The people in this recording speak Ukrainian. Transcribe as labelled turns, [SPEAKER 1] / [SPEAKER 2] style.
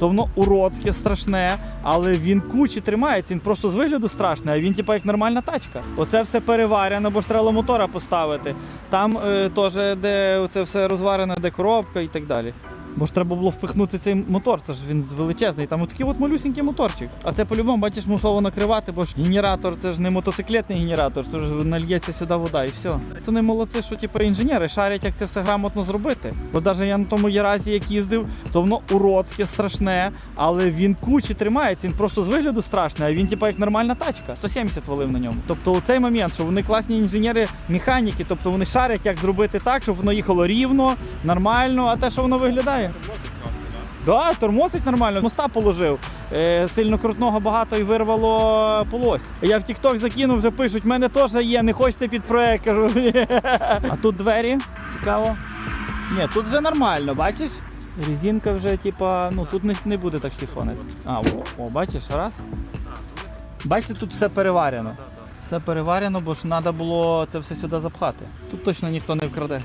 [SPEAKER 1] то воно уродське, страшне, але він кучі тримається, він просто з вигляду страшний, а він типа як нормальна тачка. Оце все переварено, бо ж треба мотора поставити. Там е, теж, де це все розварено, де коробка і так далі. Бо ж треба було впихнути цей мотор, це ж він величезний. Там такий от малюсінький моторчик. А це по-любому, бачиш, мусово накривати, бо ж генератор це ж не мотоциклетний генератор, це ж нальється сюди вода і все. Це не молодці, що типу, інженери шарять, як це все грамотно зробити. Бо навіть я на тому Єразі, як їздив, то воно уродське, страшне, але він кучі тримається, він просто з вигляду страшний, а він типу, як нормальна тачка. 170 валив на ньому. Тобто у цей момент, що вони класні інженери механіки, тобто вони шарять, як зробити так, щоб воно їхало рівно, нормально, а те, що воно виглядає. Да, тормозить нормально, моста положив. Е, сильно крутного багато і вирвало полось. Я в TikTok закинув, вже пишуть, в мене теж є, не хочете під проект. Кажу, а тут двері, цікаво. Ні, тут вже нормально, бачиш? Резинка вже, типа, ну тут не, не буде так сіфонити. А, о, о, бачиш, раз. Бачите, тут все переварено. Все переварено, бо ж треба було це все сюди запхати. Тут точно ніхто не вкраде.